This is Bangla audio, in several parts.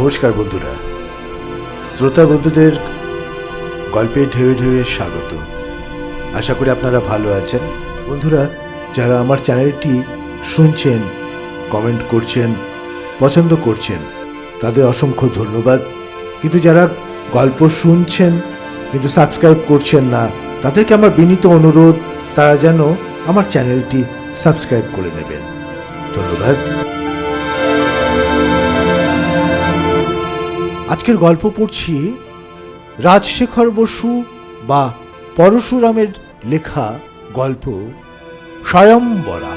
নমস্কার বন্ধুরা। শ্রোতা বন্ধুদের গল্পে ঢেউ ঢেউয়ে স্বাগত। আশা করি আপনারা ভালো আছেন। বন্ধুরা, যারা আমার চ্যানেলটি শুনছেন, কমেন্ট করছেন, পছন্দ করছেন, তাদের অসংখ্য ধন্যবাদ। কিন্তু যারা গল্প শুনছেন, কিন্তু সাবস্ক্রাইব করছেন না, তাদেরকে আমার বিনীত অনুরোধ, তারা যেন আমার চ্যানেলটি সাবস্ক্রাইব করে নেবেন। ধন্যবাদ। আজকের গল্প পড়ছি রাজশেখর বসু বা পরশুরামের লেখা গল্প স্বয়ম্বরা।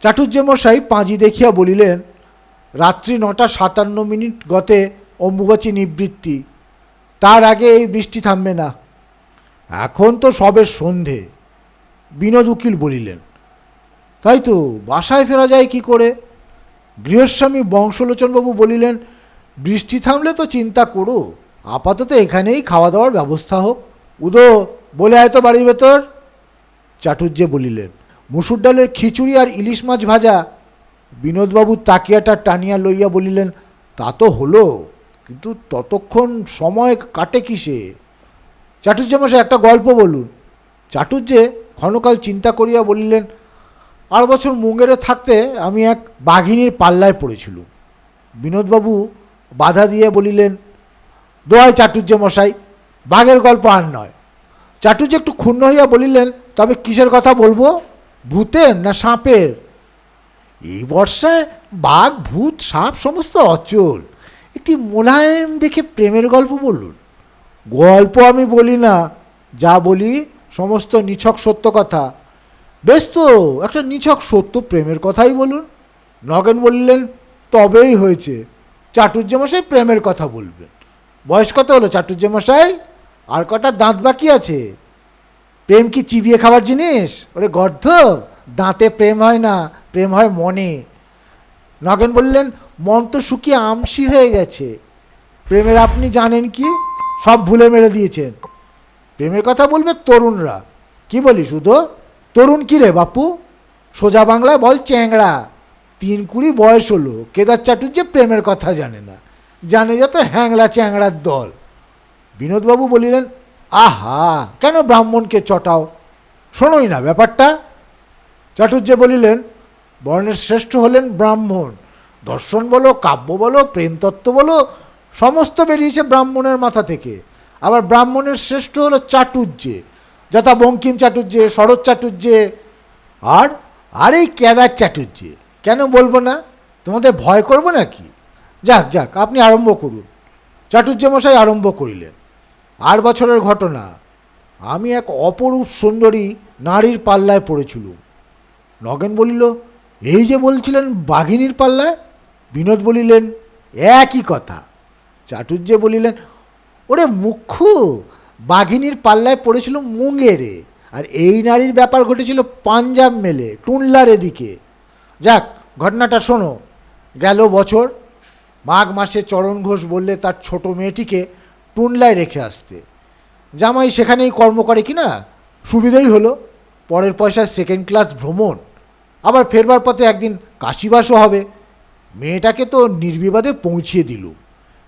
চাটুর্য মশাই পাঁজি দেখিয়া বলিলেন, রাত্রি নটা সাতান্ন মিনিট গতে অম্বুবাচী নিবৃত্তি। তার আগে এই বৃষ্টি থামবে না। এখন তো সবে সন্ধে, বিনোদ উকিল বলিলেন। তাই তো, বাসায় ফেরা যায় কি করে? গৃহস্বামী বংশলোচনবাবু বলিলেন, বৃষ্টি থামলে তো চিন্তা করো, আপাতত এখানেই খাওয়া দাওয়ার ব্যবস্থা হোক। উদো, বলে আয় তো বাড়ির ভেতর। চাটুর্যে বলিলেন, মুসুর ডালের খিচুড়ি আর ইলিশ মাছ ভাজা। বিনোদবাবু তাকিয়াটা টানিয়া লইয়া বলিলেন, তা তো হলো। কিন্তু ততক্ষণ সময় কাটে কিসে? চাটুর্য মশাই একটা গল্প বলুন। চাটুর্যে ক্ষণকাল চিন্তা করিয়া বলিলেন, আর বছর মুঙ্গেরে থাকতে আমি এক বাঘিনীর পাল্লায় পড়েছিলুম। বিনোদবাবু বাধা দিয়ে বলিলেন দোয়াই চাটুর্য মশাই, বাঘের গল্প আর নয়। চাটুর্য একটু ক্ষুণ্ণ হইয়া বলিলেন, তবে কিসের কথা বলব? ভূতের না সাপের? এই বর্ষায় বাঘ, ভূত, সাপ সমস্ত অচল। একটি মোলায়েম দেখে প্রেমের গল্প বলুন গল্প আমি বলি না, যা বলি সমস্ত নিছক সত্য কথা। বেশ তো, একটা নিছক সত্য প্রেমের কথাই বলুন। নগেন বললেন, তবেই হয়েছে। চাটুর্যমশাই প্রেমের কথা বলবেন। বয়স কত হলো চাটুর্যমশাই আর কটা দাঁত বাকি আছে? প্রেম কি চিবিয়ে খাবার জিনিস? ওরে গর্ধ দাঁতে প্রেম হয় না, প্রেম হয় মনে। নগেন বললেন মন তো শুকিয়ে আমসি হয়ে গেছে। প্রেমের আপনি জানেন কি? সব ভুলে মেরে দিয়েছেন। প্রেমের কথা বলবে তরুণরা। কি বলি শুধু? তরুণ কী রে বাপু? সোজা বাংলায় বল চ্যাংড়া। তিন কুড়ি বয়স হলো। কেদার চাটুর্য প্রেমের কথা জানে না। জানে যত হ্যাংলা চ্যাংড়ার দল। বিনোদবাবু বলিলেন, আহা, কেন ব্রাহ্মণকে চটাও? শোনোই না ব্যাপারটা। চাটুর্য বলিলেন, বর্ণের শ্রেষ্ঠ হলেন ব্রাহ্মণ। দর্শন বলো, কাব্য বলো, প্রেমতত্ত্ব বলো, সমস্ত বেরিয়েছে ব্রাহ্মণের মাথা থেকে। আবার ব্রাহ্মণের শ্রেষ্ঠ হলো চাটুর্যে, যথা বঙ্কিম চাটুর্যে, শরৎ চাটুর্যে, আর আর এই ক্যাদার চাটুর্যে। কেন বলব না? তোমাদের ভয় করব নাকি? যাক যাক, আপনি আরম্ভ করুন। চাটুর্য মশাই আরম্ভ করিলেন। আর বছরের ঘটনা, আমি এক অপরূপ সুন্দরী নারীর পাল্লায় পড়েছিলুম। নগেন বলিল, এই যে বলছিলেন বাঘিনীর পাল্লায়? বিনোদ বলিলেন, একই কথা। চাটুর্যে বলিলেন, ওরে মুখ্য, বাঘিনীর পাল্লায় পড়েছিল মুঙ্গেরে আর এই নারীর ব্যাপার ঘটেছিল পাঞ্জাব মেলে, টুনলার এদিকে। যাক, ঘটনাটা শোনো। গেল বছর, মাঘ মাসে চরণ ঘোষ বললে তার ছোট মেয়েটিকে টুনলায় রেখে আসতে। জামাই সেখানেই কর্ম করে কি না? সুবিধেই হলো। পরের পয়সা সেকেন্ড ক্লাস ভ্রমণ। আবার ফেরবার পথে একদিন কাশিবাসও হবে। মেয়েটাকে তো নির্বিবাদে পৌঁছিয়ে দিল।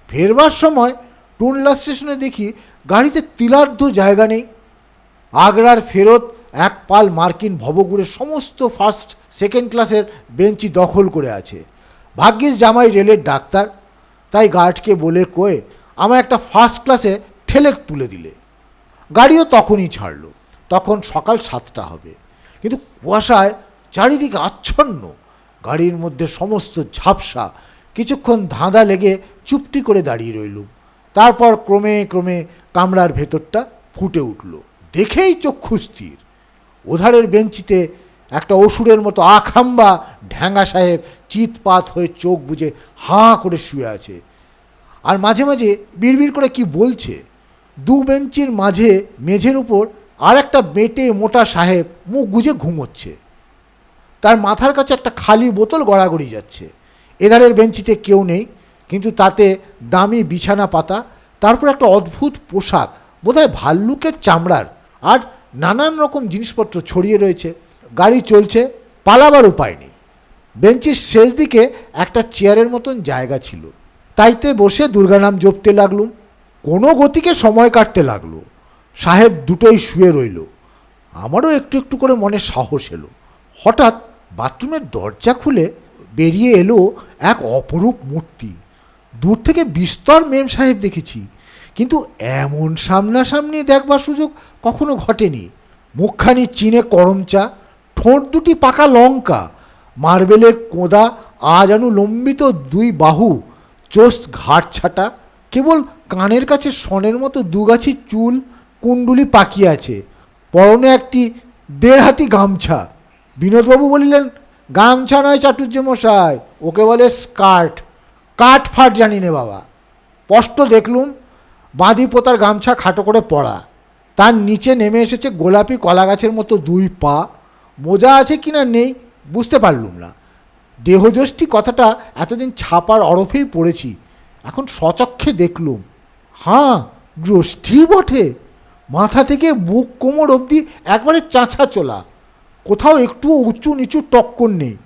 ফেরবার সময় টুনলা স্টেশনে দেখি গাড়িতে তিলার্ধ জায়গা নেই। আগ্রার ফেরত এক পাল মার্কিন ভবগুড়ের সমস্ত ফার্স্ট, সেকেন্ড ক্লাসের বেঞ্চি দখল করে আছে। ভাগ্যিস জামাই রেলের ডাক্তার, তাই গার্ডকে বলে কয়ে আমার একটা ফার্স্ট ক্লাসে ঠেলে তুলে দিলে। গাড়িও তখনই ছাড়লো, তখন সকাল সাতটা হবে। কিন্তু কুয়াশায় চারিদিকে আচ্ছন্ন। গাড়ির মধ্যে সমস্ত ঝাপসা, কিছুক্ষণ ধাঁধা লেগে চুপটি করে দাঁড়িয়ে রইলুম তারপর ক্রমে ক্রমে কামরার ভেতরটা ফুটে উঠল। দেখেই চক্ষু স্থির। ওধারের বেঞ্চিতে একটা অসুরের মতো আখাম্বা ঢ্যাঙ্গা সাহেব চিৎপাত হয়ে চোখ বুজে হাঁ করে শুয়ে আছে। আর মাঝে মাঝে বিড়বিড় করে কি বলছে? দু বেঞ্চির মাঝে মেঝের উপর আর একটা বেটে মোটা সাহেব মুখ গুজে ঘুমোচ্ছে। তার মাথার কাছে একটা খালি বোতল গড়াগড়ি যাচ্ছে। এধারের বেঞ্চিতে কেউ নেই, কিন্তু তাতে দামি বিছানা পাতা, তারপর একটা অদ্ভুত পোশাক, বোধহয় ভাল্লুকের চামড়ার, আর নানান রকম জিনিসপত্র ছড়িয়ে রয়েছে। গাড়ি চলছে, পালাবার উপায় নেই। বেঞ্চের শেষ দিকে একটা চেয়ারের মতন জায়গা ছিল। তাইতে বসে দুর্গানাম জপতে লাগলুম, কোনো গতিকে সময় কাটতে লাগল। সাহেব দুটোই শুয়ে রইল। আমারও একটু একটু করে মনে সাহস এলো। হঠাৎ বাথরুমের দরজা খুলে বেরিয়ে এলো এক অপরূপ মূর্তি। দূর থেকে বিস্তর মেম সাহেব দেখেছি, কিন্তু এমন সামনাসামনি দেখবার সুযোগ কখনো ঘটেনি। মুখখানি চিনে করমচা, ঠোঁট দুটি পাকা লঙ্কা, মার্বেলে কোঁদা, আজ লম্বিত দুই বাহু, চোস্ত ঘাট ছাটা, কেবল কানের কাছে সনের মতো দুগাছি চুল, কুণ্ডুলি পাকিয়ে আছে, পরনে একটি দেড় হাতি গামছা বিনোদবাবু বলিলেন, গামছা নয় চাটুর্য মশাই, ওকে বলে স্কার্ট। কাঠ ফাট জানি নে বাবা। স্পষ্ট দেখলুম, বাঁধি পোতার গামছা খাটো করে পড়া। তার নিচে নেমে এসেছে গোলাপি কলা গাছের মতো দুই পা। মোজা আছে কি না নেই, বুঝতে পারলুম না। দেহযষ্টি কথাটা এতদিন ছাপার অরফেই পড়েছি, এখন সচক্ষে দেখলুম। হাঁ যষ্টি বটে। মাথা থেকে বুক কোমর অবধি একবারে চাঁচা চলা। কোথাও একটু উঁচু নিচু টক্কর নেই।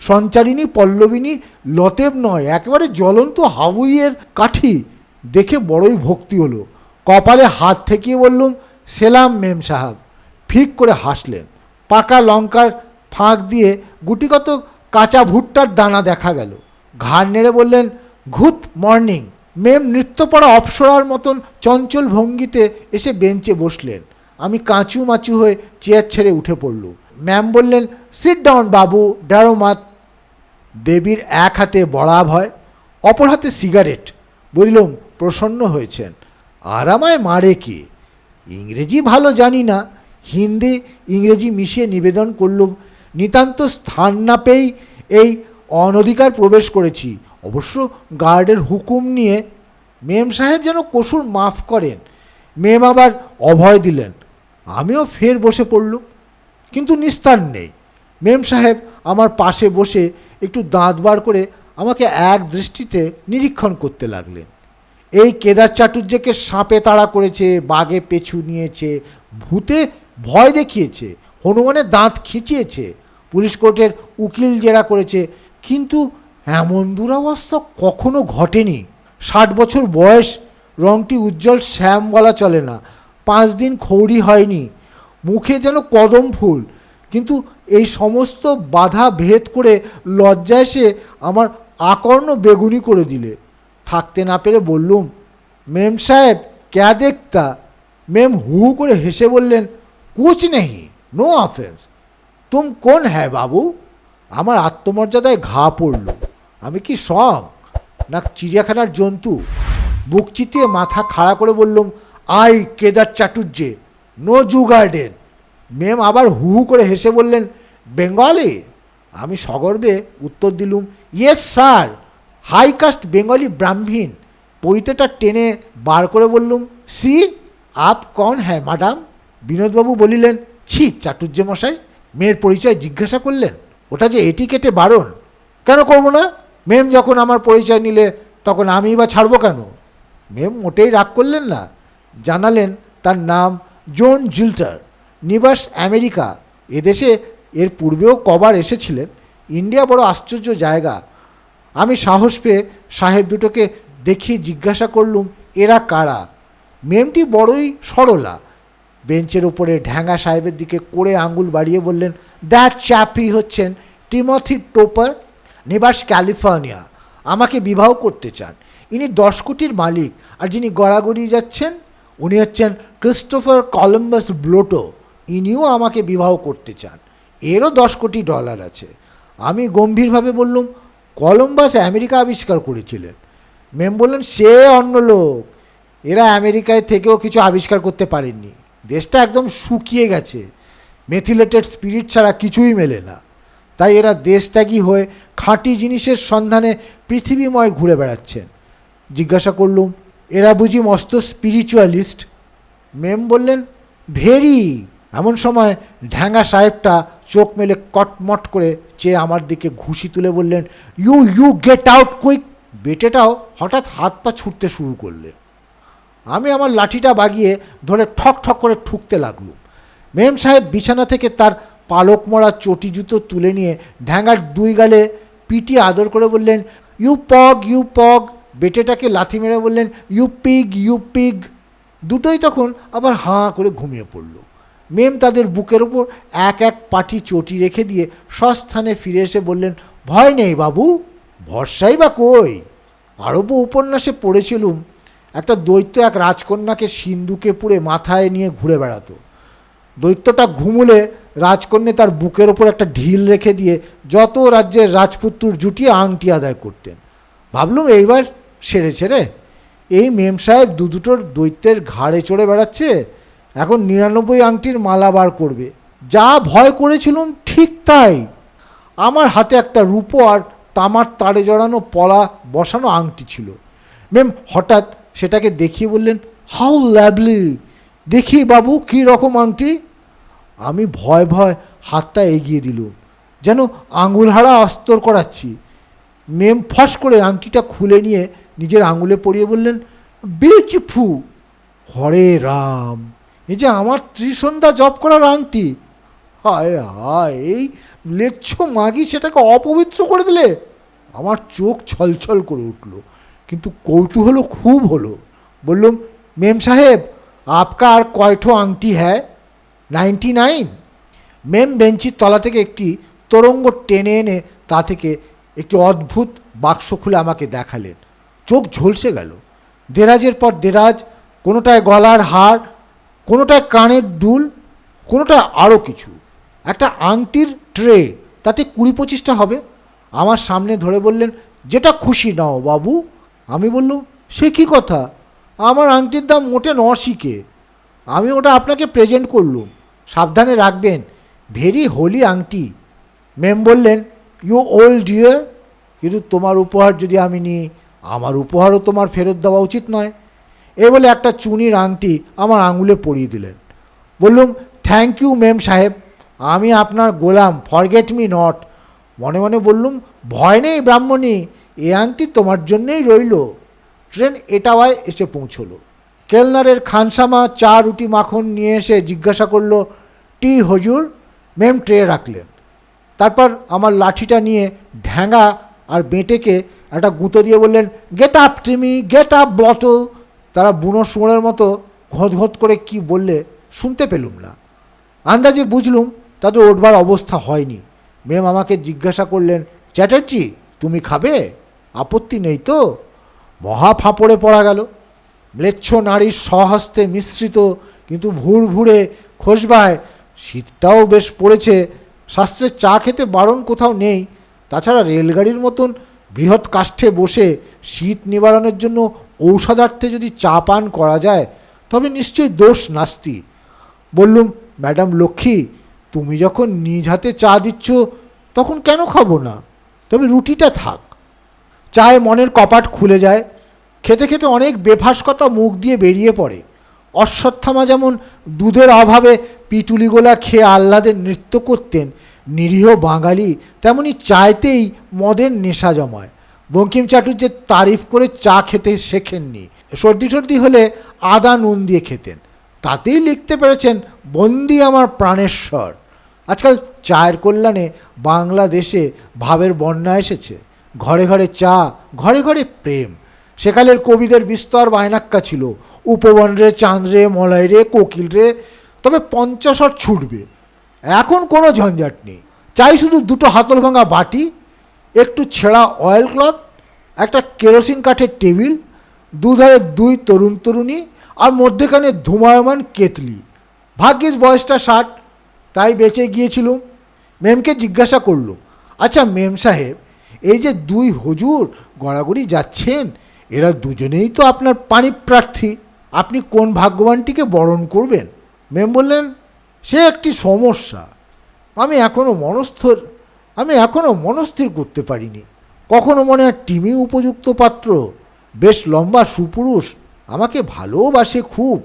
সঞ্চারিণী পল্লবিনী লতেব নয়, একেবারে জ্বলন্ত হাবুইয়ের কাঠি দেখে বড়ই ভক্তি হলো। কপালে হাত ঠেকিয়ে বললুম, সেলাম মেম সাহাব। ফিক করে হাসলেন। পাকা লঙ্কার ফাঁক দিয়ে গুটিকত কাঁচা ভুট্টার দানা দেখা গেল। ঘাড় নেড়ে বললেন, ঘুত, মর্নিং। মেম নৃত্য পড়া অপসরার মতন চঞ্চল ভঙ্গিতে এসে বেঞ্চে বসলেন। আমি কাঁচু মাচু হয়ে চেয়ার ছেড়ে উঠে পড়লুম। ম্যাম বললেন সিট ডাউন বাবু ড্যারোমাত দেবীর এক হাতে বড়া ভয়, অপর হাতে সিগারেট। বললুম, প্রসন্ন হয়েছেন। আর আমায় মারে কে? ইংরেজি ভালো জানি না। হিন্দি, ইংরেজি মিশিয়ে নিবেদন করলুম। নিতান্ত স্থান না পেয়েই এই অনধিকার প্রবেশ করেছি। অবশ্য গার্ডের হুকুম নিয়ে মেম সাহেব যেন কসুর মাফ করেন। মেম আবার অভয় দিলেন। আমিও ফের বসে পড়লুম। কিন্তু নিস্তার নেই। মেম সাহেব আমার পাশে বসে একটু দাঁত বার করে আমাকে এক দৃষ্টিতে নিরীক্ষণ করতে লাগলেন। এই কেদার চাটুর্যকে সাপে তাড়া করেছে, বাঘে পেছু নিয়েছে, ভূতে ভয় দেখিয়েছে, হনুমানের দাঁত খিচিয়েছে, পুলিশ কোর্টের উকিল জেরা করেছে, কিন্তু এমন দুরাবস্থা কখনো ঘটেনি। ষাট বছর বয়স, রংটি উজ্জ্বল শ্যাম বলা চলে না। পাঁচ দিন খৌরি হয়নি। মুখে যেন কদম ফুল। কিন্তু এই সমস্ত বাধা ভেদ করে লজ্জায় সে আমার আকর্ণ বেগুনি করে দিলে। থাকতে না পেরে বললুম, মেম সাহেব, ক্যা দেখতা? মেম হু করে হেসে বললেন কুচ নেই নো অফেন্স। তুম কোন হ্যাঁ বাবু? আমার আত্মমর্যাদায় ঘা পড়ল। আমি কি সং, না চিড়িয়াখানার জন্তু? বুক চিতিয়ে মাথা খাড়া করে বললুম, I Kedar Chatterjee no zoo garden ma'am আবার হু হু করে হেসে বললেন বেঙ্গলি আমি সগর্বে উত্তর দিলুম yes sir high caste Bengali Brahmin পৈতেটা টেনে বার করে বললুম সি আপ কন হ্যাঁ ম্যাডাম বিনোদবাবু বলিলেন ছি চাটুর্য মশাই মেয়ের পরিচয় জিজ্ঞাসা করলেন ওটা যে এটি কেটে বারণ কেন করব না মেম যখন আমার পরিচয় নিলে তখন আমি বা ছাড়বো কেন মেম মোটেই রাগ করলেন না জানালেন তার নাম জোন জিল্টার নিবাস আমেরিকা এদেশে এর পূর্বেও কবার এসেছিলেন। ইন্ডিয়া বড় আশ্চর্য জায়গা। আমি সাহস পেয়ে সাহেব দুটোকে দেখিয়ে জিজ্ঞাসা করলুম, এরা কারা? মেমটি বড়ই সরলা। বেঞ্চের উপরে ঢ্যাঙ্গা সাহেবের দিকে করে আঙ্গুল বাড়িয়ে বললেন, দ্যাট চ্যাপি হচ্ছেন টিমথি টোপার, নিবাস ক্যালিফোর্নিয়া। আমাকে বিবাহ করতে চান। ইনি দশ কোটির মালিক আর যিনি গড়াগড়ি যাচ্ছেন উনি হচ্ছেন ক্রিস্টোফার কলম্বাস ব্লোটো। ইনিও আমাকে বিবাহ করতে চান। এরও দশ কোটি ডলার আছে। আমি গম্ভীরভাবে বললুম, কলম্বাস আমেরিকা আবিষ্কার করেছিলেন। ম্যাম বললেন, সে অন্য লোক। এরা আমেরিকায় থেকেও কিছু আবিষ্কার করতে পারেননি। দেশটা একদম শুকিয়ে গেছে। মেথিলেটেড স্পিরিট ছাড়া কিছুই মেলে না। তাই এরা দেশত্যাগী হয়ে খাঁটি জিনিসের সন্ধানে পৃথিবীময় ঘুরে বেড়াচ্ছেন। জিজ্ঞাসা করলুম এরা বুঝি মস্ত স্পিরিচুয়ালিস্ট মেম বললেন, ভেরি। এমন সময় ঢ্যাঙ্গা সাহেবটা চোখ মেলে কটমট করে চেয়ে আমার দিকে ঘুষি তুলে বললেন you you get out quick বেটেটাও হঠাৎ হাত পা ছুটতে শুরু করলে। আমি আমার লাঠিটা বাগিয়ে ধরে ঠক ঠক করে ঠুকতে লাগলুম। মেম সাহেব বিছানা থেকে তার পালক মরা চটি জুতো তুলে নিয়ে ঢ্যাঙ্গার দুই গালে পিটি আদর করে বললেন ইউ পগ ইউ পগ বেটেটাকে লাথি মেরে বললেন, ইউ পিগ ইউ পিগ। দুটোই তখন আবার হাঁ করে ঘুমিয়ে পড়ল। মেম তাদের বুকের ওপর এক এক পাটি চটি রেখে দিয়ে সস্থানে ফিরে এসে বললেন, ভয় নেই বাবু, ভরসাই বা কই? আরব উপন্যাসে পড়েছিলুম, একটা দৈত্য এক রাজকন্যাকে সিন্ধুকে পুড়ে মাথায় নিয়ে ঘুরে বেড়াতো। দৈত্যটা ঘুমুলে রাজকন্যা তার বুকের ওপর একটা ঢিল রেখে দিয়ে যত রাজ্যের রাজপুত্তুর জুটিয়ে আংটি আদায় করতেন। ভাবলুম এইবার সেরে ছেড়ে। এই মেম সাহেব দু দুটোর দৈত্যের ঘাড়ে চড়ে বেড়াচ্ছে, এখন নিরানব্বই আংটির মালা বার করবে। যা ভয় করেছিলুম ঠিক তাই। আমার হাতে একটা রূপো আর তামার তারে জড়ানো পলা বসানো আংটি ছিল। মেম হঠাৎ সেটাকে দেখিয়ে বললেন, হাউ ল্যাবলি দেখি বাবু, কী রকম আংটি? আমি ভয় ভয় হাতটা এগিয়ে দিলুম, যেন আঙুল হারা অস্তর করাচ্ছি। মেম ফস করে আংটিটা খুলে নিয়ে নিজের আঙুলে পরিয়ে বললেন বিউটিফু হরে রাম, এই যে আমার ত্রিসন্ধ্যা জপ করার আংটি, হায় হায়, এই লেচ্ছ মাগি সেটাকে অপবিত্র করে দিলে? আমার চোখ ছলছল করে উঠল, কিন্তু কৌতূহল খুব হলো। বললুম, মেম সাহেব, আপকা আর কয়ঠো আংটি হ্যায়? Ninety nine. মেম বেঞ্চির তলা থেকে একটি তরঙ্গ টেনে এনে তা থেকে একটি অদ্ভুত বাক্স খুলে আমাকে দেখালেন। চোখ ঝলসে গেল। দেরাজের পর দেরাজ, কোনোটায় গলার হার, কোনোটায় কানের দুল, কোনোটায় আরও কিছু। একটা আংটির ট্রে, তাতে কুড়ি পঁচিশটা হবে। আমার সামনে ধরে বললেন, যেটা খুশি নাও বাবু। আমি বললুম, সে কী কথা? আমার আংটির দাম মোটে নশিকে আমি ওটা আপনাকে প্রেজেন্ট করলুম। সাবধানে রাখবেন, ভেরি হোলি আংটি। ম্যাম বললেন ইউ ওল্ড ডিয়ার কিন্তু তোমার উপহার যদি আমি নিই আমার উপহারও তোমার ফেরত দেওয়া উচিত নয়। এ বলে একটা চুনির আংটি আমার আঙুলে পরিয়ে দিলেন। বললুম থ্যাংক ইউ মেম সাহেব। আমি আপনার গোলাম ফরগেট মি নট মনে মনে বললুম, ভয় নেই ব্রাহ্মণী, এ আংটি তোমার জন্যেই রইল। ট্রেন এটাওয়ায় এসে পৌঁছলো। কেলনারের খানসামা চা, রুটি, মাখন নিয়ে এসে জিজ্ঞাসা করল, টি হজুর? মেম ট্রে রাখলেন। তারপর আমার লাঠিটা নিয়ে ঢ্যাঙ্গা আর বেঁটেকে একটা গুঁতো দিয়ে বললেন get up Timmy get up Blotto তারা বুনো শুঁড়ের মতো ঘোঁত ঘোঁত করে কি বললে শুনতে পেলুম না। আন্দাজে বুঝলুম তাদের ওঠবার অবস্থা হয়নি। মেম আমাকে জিজ্ঞাসা করলেন, চ্যাটার্জি, তুমি খাবে? আপত্তি নেই তো? মহা ফাঁপড়ে পড়া গেল। ম্লেচ্ছ নারীর স্বহস্তে মিশ্রিত, কিন্তু ভুর ভুরে খসবায় শীতটাও বেশ পড়েছে। শাস্ত্রের চা খেতে বারণ কোথাও নেই। তাছাড়া রেলগাড়ির মতন বৃহৎ কাষ্ঠে বসে শীত নিবারণের জন্য ঔষধার্থে যদি চা পান করা যায়, তবে নিশ্চয়ই দোষ নাস্তি। বললুম, ম্যাডাম লক্ষ্মী, তুমি যখন নিজ হাতে চা দিচ্ছ, তখন কেন খাব না? তবে রুটিটা থাক। চায়ে মনের কপাট খুলে যায়। খেতে খেতে অনেক বেফাস কথা মুখ দিয়ে বেরিয়ে পড়ে। অশ্বত্থামা যেমন দুধের অভাবে পিটুলিগোলা খেয়ে আহ্লাদের নৃত্য করতেন নিরীহ বাঙালি তেমনি চাইতেই মদের নেশা জমায়। বঙ্কিম চাটুর্যের তারিফ করে চা খেতে শেখেননি। সর্দি টর্দি হলে আদা, নুন দিয়ে খেতেন। তাতেই লিখতে পেরেছেন, বন্দি আমার প্রাণেশ্বর আজকাল চায়ের কল্যাণে বাংলাদেশে ভাবের বন্যা এসেছে। ঘরে ঘরে চা, ঘরে ঘরে প্রেম। সেকালের কবিদের বিস্তর বায়নাক্কা ছিল। উপবন রে, চাঁদ রে, মলয় রে, কোকিল রে। তবে পঞ্চাশর ছুটবে। এখন কোনো ঝঞ্ঝাট নেই। চাই শুধু দুটো হাতল ভাঙা বাটি, একটু ছেঁড়া অয়েল ক্লথ একটা কেরোসিন কাঠের টেবিল, দুধারে দুই তরুণ তরুণী আর মধ্যেখানে ধুমায়মান কেতলি। ভাগ্যিস বয়সটা ষাট, তাই বেঁচে গিয়েছিলুম। মেমকে জিজ্ঞাসা করলুম আচ্ছা মেম সাহেব, এই যে দুই হুজুর গড়াগড়ি যাচ্ছেন, এরা দুজনেই তো আপনার পানি প্রার্থী আপনি কোন ভাগ্যবানটিকে বরণ করবেন? মেম বললেন সে একটি সমস্যা। আমি এখনও মনস্থর, আমি এখনও মনস্থির করতে পারিনি। কখনো মনে হয় টিমি উপযুক্ত পাত্র, বেশ লম্বা সুপুরুষ, আমাকে ভালোবাসে খুব,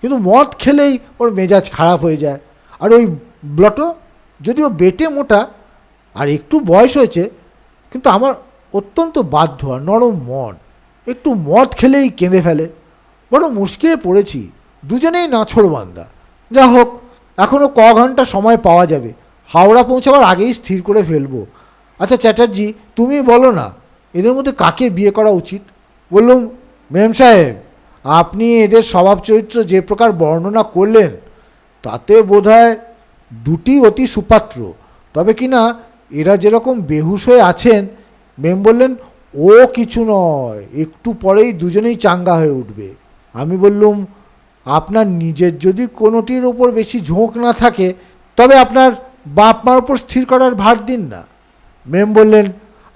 কিন্তু মদ খেলেই ওর মেজাজ খারাপ হয়ে যায়। আর ওই ব্লটো, যদিও বেটে মোটা, আর একটু বয়স হয়েছে, কিন্তু আমার অত্যন্ত বাধ্য আর নরম মন। একটু মদ খেলেই কেঁদে ফেলে। বড় মুশকিলে পড়েছি, দুজনেই নাছড় বান্দা যা হোক এখনও ক ঘণ্টা সময় পাওয়া যাবে। হাওড়া পৌঁছাবার আগেই স্থির করে ফেলব। আচ্ছা চ্যাটার্জি, তুমি বলো না, এদের মধ্যে কাকে বিয়ে করা উচিত? বললুম, মেম সাহেব, আপনি এদের স্বভাব চরিত্র যে প্রকার বর্ণনা করলেন, তাতে বোধহয় দুটি অতি সুপাত্র। তবে কি না, এরা যেরকম বেহুশ হয়ে আছেন, মেম বললেন, ও কিছু নয়, একটু পরেই দুজনেই চাঙ্গা হয়ে উঠবে। আমি বললুম আপনার নিজের যদি কোনোটির ওপর বেশি ঝোঁক না থাকে, তবে আপনার বাপ মার ওপর স্থির করার ভার দিন না। মেম বললেন,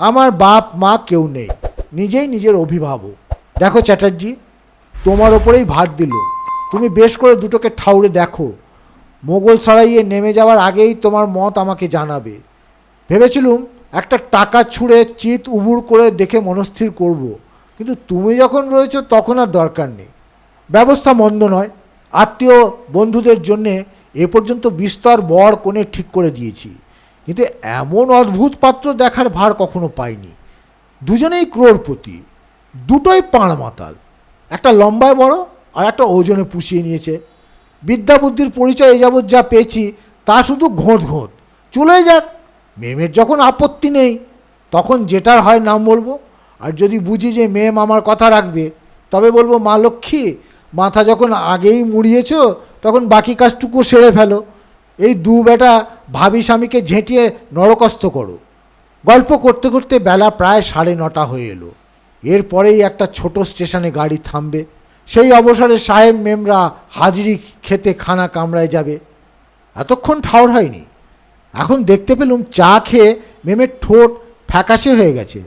আমার বাপ, মা কেউ নেই, নিজেই নিজের অভিভাবক। দেখো চ্যাটার্জি, তোমার ওপরেই ভার দিল। তুমি বেশ করে দুটোকে ঠাউরে দেখো। মোগল সরাইয়ে নেমে যাওয়ার আগেই তোমার মত আমাকে জানাবে। ভেবেছিলুম একটা টাকা ছুঁড়ে চিত উবুর করে দেখে মনস্থির করব। কিন্তু তুমি যখন রয়েছো তখন আর দরকার নেই। ব্যবস্থা মন্দ নয়। আত্মীয় বন্ধুদের জন্যে এ পর্যন্ত বিস্তর বর কোণে ঠিক করে দিয়েছি। কিন্তু এমন অদ্ভুত পাত্র দেখার ভার কখনো পাইনি। দুজনেই ক্রোড়পতি, দুটোই পাঁড় মাতাল একটা লম্বায় বড় আর একটা ওজনে পুষিয়ে নিয়েছে। বিদ্যা বুদ্ধির পরিচয় এ যাবৎ যা পেয়েছি তা শুধু ঘোঁত ঘোঁত। চলে যাক, মেমের যখন আপত্তি নেই, তখন যেটার হয় নাম বলব। আর যদি বুঝি যে মেম আমার কথা রাখবে, তবে বলব, মা লক্ষ্মী মাথা যখন আগেই মুড়িয়েছ, তখন বাকি কাজটুকু সেরে ফেলো। এই দু বেটা ভাবি স্বামীকে ঝেঁটিয়ে নরকস্থ করো। গল্প করতে করতে বেলা প্রায় সাড়ে নটা হয়ে এলো। এরপরেই একটা ছোট স্টেশনে গাড়ি থামবে। সেই অবসরে সাহেব মেমরা হাজিরি খেতে খানা কামড়ায় যাবে। এতক্ষণ ঠাউর হয়নি। এখন দেখতে পেলুম চা খেয়ে মেমের ঠোঁট ফ্যাকাশে হয়ে গেছে।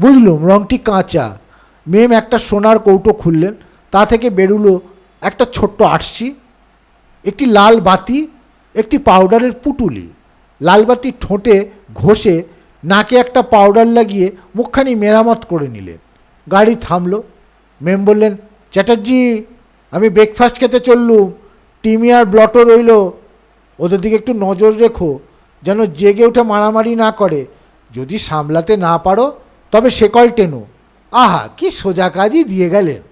বুঝলুম রংটি কাঁচা। মেম একটা সোনার কৌটো খুললেন। তা থেকে বেরুলো একটা ছোট্ট আটসি একটি লাল বাতি, একটি পাউডারের পুটুলি। লাল বাতি ঠোঁটে ঘষে নাকে একটা পাউডার লাগিয়ে মুখখানি মেরামত করে নিলেন। গাড়ি থামলো। মেম বললেন, চ্যাটার্জি, আমি ব্রেকফাস্ট খেতে চললুম। টিমি আর ব্লটো রইল। ওদের দিকে একটু নজর রেখো, যেন জেগে উঠে মারামারি না করে। যদি সামলাতে না পারো, তবে সেকল টেনো। আহা, কি সোজা কাজই দিয়ে গেলেন।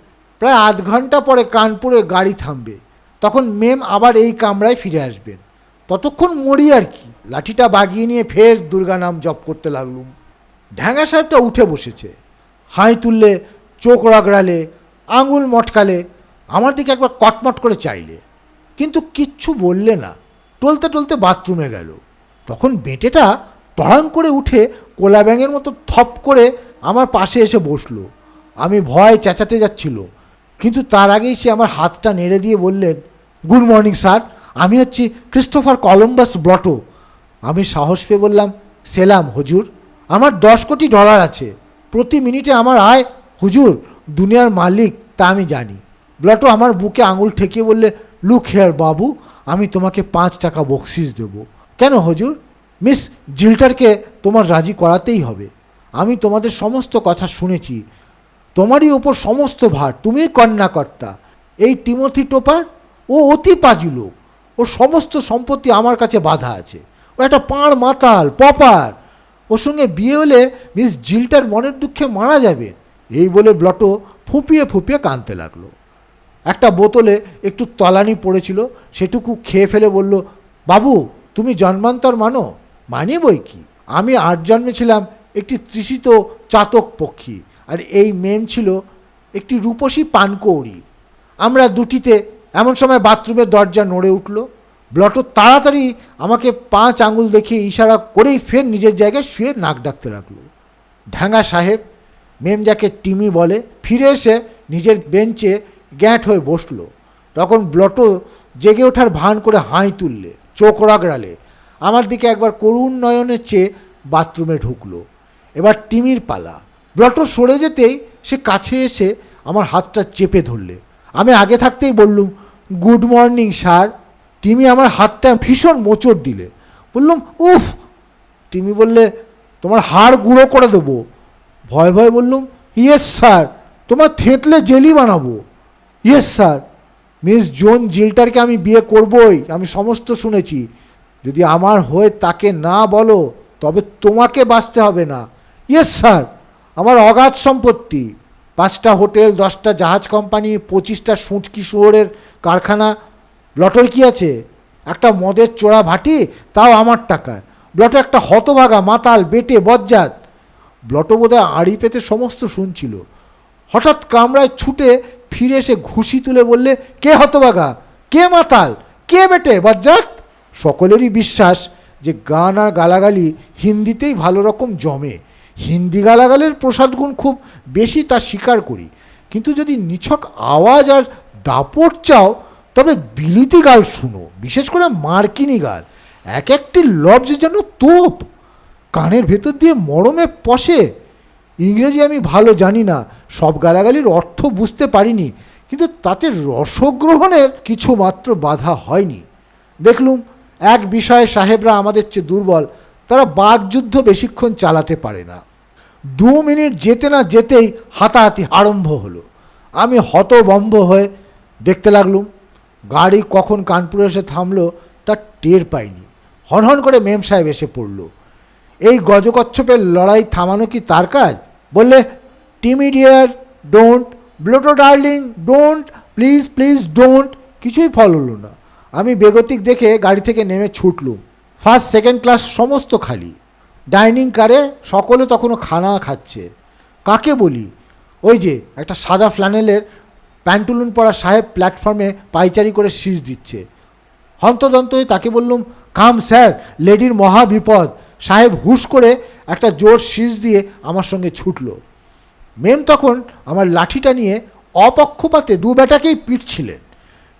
প্রায় আধ ঘণ্টা পরে কানপুরে গাড়ি থামবে। তখন মেম আবার এই কামরায় ফিরে আসবেন। ততক্ষণ মরি আর কি। লাঠিটা বাগিয়ে নিয়ে ফের দুর্গা নাম জপ করতে লাগলুম। ঢ্যাঙ্গা সাহেবটা উঠে বসেছে। হাই তুললে, চোখ রগড়ালে, আঙুল মটকালে, আমার দিকে একবার কটমট করে চাইলে। কিন্তু কিচ্ছু বললে না। টলতে টলতে বাথরুমে গেল। তখন বেঁটেটা টড়াং করে উঠে কোলা ব্যাঙের মতো থপ করে আমার পাশে এসে বসল। আমি ভয় চেঁচাতে যাচ্ছিল। কিন্তু তার আগেই সে আমার হাতটা নেড়ে দিয়ে বললেন গুড মর্নিং স্যার আমি হচ্ছি ক্রিস্টোফার কলম্বাস ব্লটো আমি সাহস পেয়ে বললাম, সেলাম, হুজুর। আমার দশ কোটি ডলার আছে। প্রতি মিনিটে আমার আয়, হুজুর, দুনিয়ার মালিক, তা আমি জানি। ব্লটো আমার বুকে আঙুল ঠেকিয়ে বললে লুক হেয়ার বাবু, আমি তোমাকে পাঁচ টাকা বকশিস দেব। কেন, হুজুর? মিস জিল্টারকে তোমার রাজি করাতেই হবে। আমি তোমাদের সমস্ত কথা শুনেছি। তোমারই ওপর সমস্ত ভার, তুমিই কন্যাকর্তা। এই টিমথি টোপার ও অতি পাজি লোক। ওর সমস্ত সম্পত্তি আমার কাছে বাধা আছে। ও একটা পাঁড় মাতাল, পপার। ওর সঙ্গে বিয়ে হলে মিস জিলটার মনের দুঃখে মারা যাবে। এই বলে ব্লটো ফুপিয়ে ফুপিয়ে কাঁদতে লাগল। একটা বোতলে একটু তলানি পড়েছিল, সেটুকু খেয়ে ফেলে বলল, বাবু, তুমি জন্মান্তর মানো? মানি বই কি? আমি আট জন্মে ছিলাম একটি তৃষিত চাতক পক্ষী। আর এই মেম ছিল একটি রূপসী পানকৌড়ি। আমরা দুটিতে এমন সময় বাথরুমের দরজা নড়ে উঠল। ব্লটো তাড়াতাড়ি আমাকে পাঁচ আঙুল দেখিয়ে ইশারা করেই ফের নিজের জায়গায় শুয়ে নাক ডাকতে লাগল। ঢাঙ্গা সাহেব মেম যাকে টিমি বলে, ফিরে এসে নিজের বেঞ্চে গ্যাঁট হয়ে বসল। তখন ব্লটো জেগে ওঠার ভান করে হাঁই তুললে, চোখ রাগড়ালে। আমার দিকে একবার করুণ নয়নে চেয়ে বাথরুমে ঢুকলো। এবার টিমির পালা। ব্লটো সরে যেতেই সে কাছে এসে আমার হাতটা চেপে ধরলে। আমি আগে থাকতেই বললুম, গুড মর্নিং, স্যার। টিমি আমার হাতটা ভীষণ মোচড় দিলে। বললুম, উফ! টিমি বললে, তোমার হাড় গুঁড়ো করে দেবো। ভয় ভয় বললুম, ইয়েস, স্যার, তোমার থেতলে জেলি বানাবো। ইয়েস, স্যার, মিস জোন জিল্টারকে আমি বিয়ে করবই, আমি সমস্ত শুনেছি। যদি আমার হয়ে তাকে না বলো, তবে তোমাকে বাঁচতে হবে না। Yes, sir. আমার অগাধ সম্পত্তি। পাঁচটা হোটেল, দশটা জাহাজ কোম্পানি, পঁচিশটা সুটকি শুয়োরের কারখানা। ব্লটোর কি আছে? একটা মদের চোরা ভাটি, তাও আমার টাকায়। ব্লটো একটা হতভাগা মাতাল, বেটে, বজ্জাত। ব্লটো বোধহয় আড়ি পেতে সমস্ত শুনছিল। হঠাৎ কামরায় ছুটে ফিরে এসে ঘুষি তুলে বললে, কে হতভাগা? কে মাতাল? কে বেটে, বজ্জাত? সকলেরই বিশ্বাস যে গান আর গালাগালি হিন্দিতেই ভালো রকম জমে। হিন্দি গালাগালের প্রসাদ গুণ খুব বেশি তা স্বীকার করি। কিন্তু যদি নিছক আওয়াজ আর দাপট চাও, তবে বিলিতি গাল শুনো, বিশেষ করে মার্কিনি গাল। এক একটি লবজ যেন তোপ, কানের ভেতর দিয়ে মরমে পশে। ইংরেজি আমি ভালো জানি না, সব গালাগালির অর্থ বুঝতে পারিনি, কিন্তু তাতে রসগ্রহণের কিছু মাত্র বাধা হয়নি। দেখলুম, এক বিষয়ে সাহেবরা আমাদের চেয়ে দুর্বল তারা বাগযুদ্ধ বেশিক্ষণ চালাতে পারে না। দু মিনিট যেতে না যেতেই হাতাহাতি আরম্ভ হলো। আমি হতবম্ব হয়ে দেখতে লাগলুম, গাড়ি কখন কানপুরে এসে থামলো তা টের পাইনি। হনহন করে মেম সাহেব এসে পড়ল। এই গজকচ্ছপের লড়াই থামানো কি তার কাজ? বললে টিমিডিয়ার don't ব্লোটো darling don't please please don't কিছুই ফল হলো না। আমি বেগতিক দেখে গাড়ি থেকে নেমে ছুটলুম। ফার্স্ট, সেকেন্ড ক্লাস সমস্ত খালি। ডাইনিং কারে সকলে তখনও খানা খাচ্ছে। কাকে বলি? ওই যে একটা সাদা ফ্ল্যানেলের প্যান্টুলুন পরা সাহেব প্ল্যাটফর্মে পাইচারি করে শীষ দিচ্ছে। হন্তদন্ত হয়ে তাকে বললুম, কাম স্যার, লেডির মহা বিপদ। সাহেব হুশ করে একটা জোর শীষ দিয়ে আমার সঙ্গে ছুটল। মেম তখন আমার লাঠিটা নিয়ে অপক্ষপাতে দু বেটাকেই পিটছিলেন।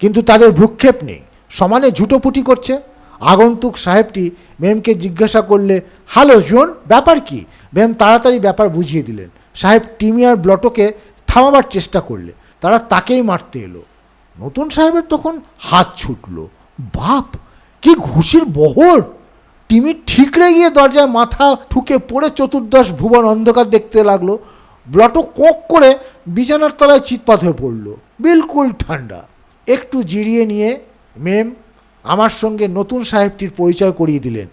কিন্তু তাদের ভ্রুক্ষেপ নেই। সমানে ঝুটোপুটি করছে। আগন্তুক সাহেবটি মেমকে জিজ্ঞাসা করলে হ্যালো জোন ব্যাপার কি? মেম তাড়াতাড়ি ব্যাপার বুঝিয়ে দিলেন। সাহেব টিমিয়ার ব্লটোকে থামাবার চেষ্টা করলে, তারা তাকেই মারতে এলো। নতুন সাহেবের তখন হাত ছুটলো। বাপ, কি ঘুষির বহর! টিমি ঠিকরে গিয়ে দরজায় মাথা ঠুকে পড়ে চতুর্দশ ভুবন অন্ধকার দেখতে লাগল। ব্লটো কোক করে বিছানার তলায় চিৎপাত হয়ে পড়ল। বিলকুল ঠান্ডা। একটু জিরিয়ে নিয়ে মেম আমার সঙ্গে নতুন সাহেবটির পরিচয় করিয়ে দিলেন।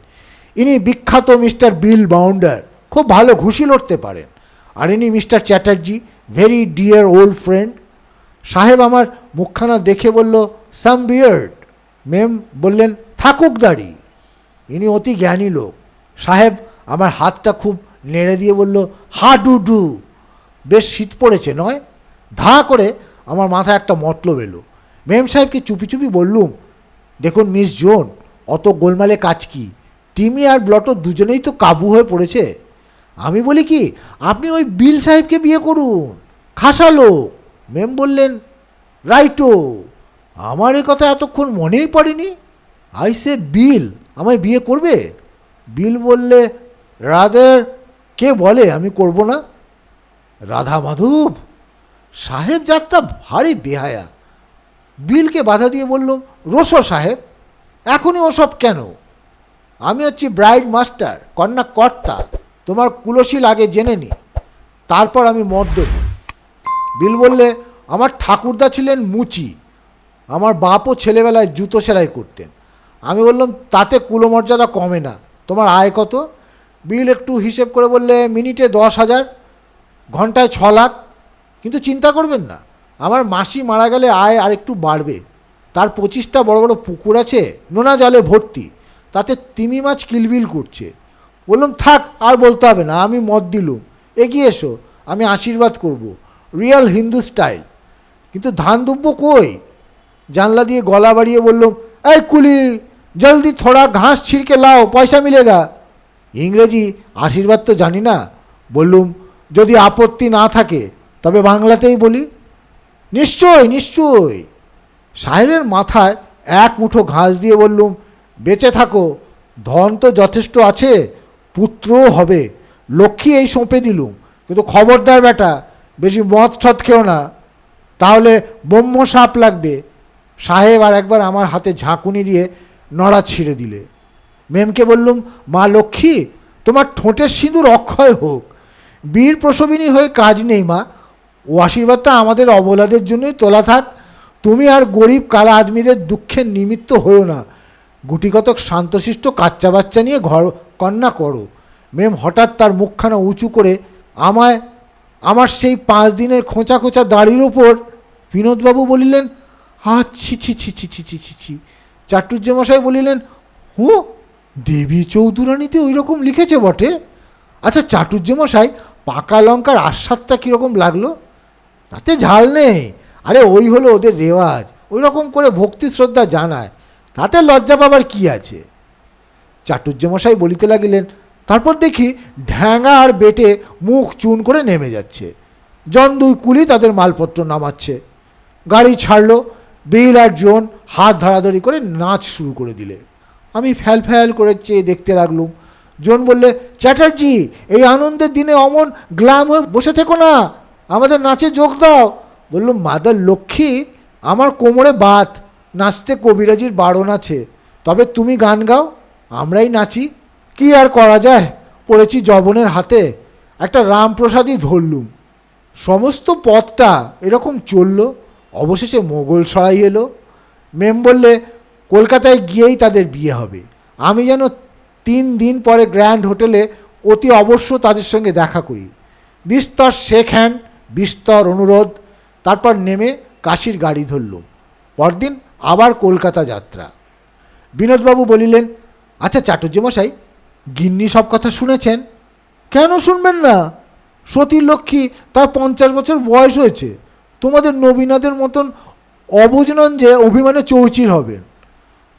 ইনি বিখ্যাত মিস্টার বিল বাউন্ডার। খুব ভালো ঘুষি লড়তে পারেন। আর ইনি mister Chatterjee, very dear old friend. সাহেব আমার মুখখানা দেখে বলল, সাম বিয়ার্ড। মেম বললেন, থাকুক দাড়ি। ইনি অতি জ্ঞানী লোক। সাহেব আমার হাতটা খুব নেড়ে দিয়ে বলল হা ডু ডু বেশ শীত পড়েছে, নয়? ধা করে আমার মাথায় একটা মতলব এলো। মেম সাহেবকে চুপি চুপি বললুম দেখুন, মিস জোন, অত গোলমালে কাজ কি? টিমি আর ব্লটো দুজনেই তো কাবু হয়ে পড়েছে। আমি বলি কি, আপনি ওই বিল সাহেবকে বিয়ে করুন। খাসা লোক। মেম বললেন, রাইটো আমার এ কথা এতক্ষণ মনেই পড়েনি। আই সে বিল, আমায় বিয়ে করবে? বিল বললে রাদের কে বলে, আমি করব না? রাধা মাধব সাহেব যাত্রা ভারী বেহায়া। বিলকে বাধা দিয়ে বললুম রোসো সাহেব, এখনই ওসব কেন? আমি হচ্ছি ব্রাইড মাস্টার কন্যা কর্তা তোমার কুলশীল আগে জেনে নি, তারপর আমি মদ দেব। বিল বললে, আমার ঠাকুরদা ছিলেন মুচি, আমার বাপও ছেলেবেলায় জুতো সেলাই করতেন। আমি বললাম, তাতে কুলমর্যাদা কমে না, তোমার আয় কত? বিল একটু হিসেব করে বললে, মিনিটে দশ হাজার, ঘন্টায় ছ লাখ, কিন্তু চিন্তা করবেন না আমার মাসি মারা গেলে আয় আর একটু বাড়বে। তার পঁচিশটা বড় বড় পুকুর আছে, নোনা জলে ভর্তি। তাতে তিমি মাছ কিলবিল করছে। বললাম, থাক, আর বলতে হবে না, আমি মত দিলুম। এগিয়ে এসো, আমি আশীর্বাদ করব। Real Hindu style. কিন্তু ধান দুব্য কই? জানলা দিয়ে গলা বাড়িয়ে বললাম, এই কুলি, জলদি থোড়া ঘাস ছিঁড়কে লাও, পয়সা মিলেগা ইংরেজি আশীর্বাদ তো জানি না। বললুম, যদি আপত্তি না থাকে, তবে বাংলাতেই বলি। নিশ্চয় নিশ্চয়। সাহেবের মাথায় এক মুঠো ঘাস দিয়ে বললুম, বেঁচে থাকো, ধন তো যথেষ্ট আছে, পুত্রও হবে। লক্ষ্মী এই সঁপে দিলুম, কিন্তু খবরদার বেটা বেশি মদ ছদ খেও না, তাহলে ব্রহ্ম সাপ লাগবে। সাহেব আর একবার আমার হাতে ঝাঁকুনি দিয়ে নড়া ছিঁড়ে দিলে। মেমকে বললুম, মা লক্ষ্মী, তোমার ঠোঁটের সিঁদুর অক্ষয় হোক, বীর প্রসবিনী হয়ে কাজ নেই মা ও আশীর্বাদটা আমাদের অবলাদের জন্যই তোলা থাক। তুমি আর গরিব কালা আদমিদের দুঃখের নিমিত্ত হয়েও না। গুটিকতক শান্তশিষ্ট কাচ্চা বাচ্চা নিয়ে ঘর কন্যা করো। মেম হঠাৎ তার মুখখানা উঁচু করে আমায়, আমার সেই পাঁচ দিনের খোঁচা খোঁচা দাড়ির ওপর বিনোদবাবু বলিলেন আচ্ছি ছি ছি ছি ছি ছি ছি ছি চাটুর্যমশাই বলিলেন, হু, দেবী চৌধুরানীতে ওই রকম লিখেছে বটে? আচ্ছা চাটুর্যমশাই পাকা লঙ্কার আস্বাদটা কীরকম লাগল? তাতে ঝাল নেই। আরে ওই হলো ওদের রেওয়াজ। ওই রকম করে ভক্তি শ্রদ্ধা জানায়। তাতে লজ্জা পাবার কি আছে? চাটুর্যমশাই বলিতে লাগিলেন, তারপর দেখি ঢ্যাঙা আর বেটে মুখ চুন করে নেমে যাচ্ছে। জন দুই কুলি তাদের মালপত্র নামাচ্ছে। গাড়ি ছাড়লো বিল আর জন হাত ধরাধরি করে নাচ শুরু করে দিলে। আমি ফ্যাল ফ্যাল করে চেয়ে দেখতে লাগলুম। জন বললে, চ্যাটার্জি, এই আনন্দের দিনে অমন গ্লাম হয়ে বসে থেকো না। আমাদের নাচে যোগ দাও। বললুম মাদার লক্ষ্মী, আমার কোমরে বাত, নাচতে কবিরাজির বারণ আছে, তবে তুমি গান গাও, আমরাই নাচি। কি আর করা যায়? পড়েছি জবনের হাতে, একটা রামপ্রসাদই ধরলুম। সমস্ত পথটা এরকম চলল, অবশেষে মোগল সরাই এলো। মেম বললে, কলকাতায় গিয়েই তাদের বিয়ে হবে। আমি যেন তিন দিন পরে গ্র্যান্ড হোটেলে অতি অবশ্য তাদের সঙ্গে দেখা করি। বিস্তর শেখ হ্যান্ড বিস্তর অনুরোধ। তারপর নেমে কাশির গাড়ি ধরলুম পরদিন আবার কলকাতা যাত্রা। বিনোদবাবু বলিলেন আচ্ছা চাটুর্যমশাই গিন্নি সব কথা শুনেছেন? কেন শুনবেন না? সতী লক্ষ্মী তার পঞ্চাশ বছর বয়স হয়েছে। তোমাদের নবীনাথের মতন অবজনন যে অভিমানে চৌচির হবেন।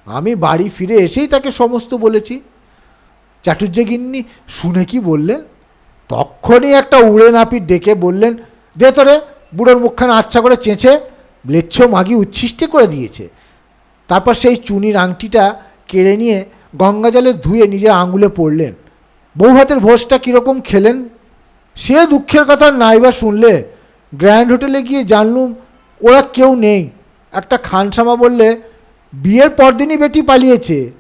আমি বাড়ি ফিরে এসেই তাকে সমস্ত বলেছি। চাটুর্য গিন্নি শুনে কি বললেন? তখনই একটা উড়ে নাপিত ডেকে বললেন দে তোরে বুড়োর মুখখানা আচ্ছা করে চেঁচে লেচ্ছ মাগি উচ্ছিষ্টে করে দিয়েছে। তারপর সেই চুনির আংটিটা কেড়ে নিয়ে গঙ্গা জলে ধুয়ে নিজের আঙুলে পড়লেন। বউ ভাতের ভোজটা কীরকম খেলেন? সে দুঃখের কথা নাইবা শুনলে। গ্র্যান্ড হোটেলে গিয়ে জানলুম, ওরা কেউ নেই। একটা খানসামা বললে, বিয়ের পরদিনই বেটি পালিয়েছে।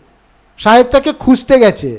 সাহেব তাকে খুঁজতে গেছে।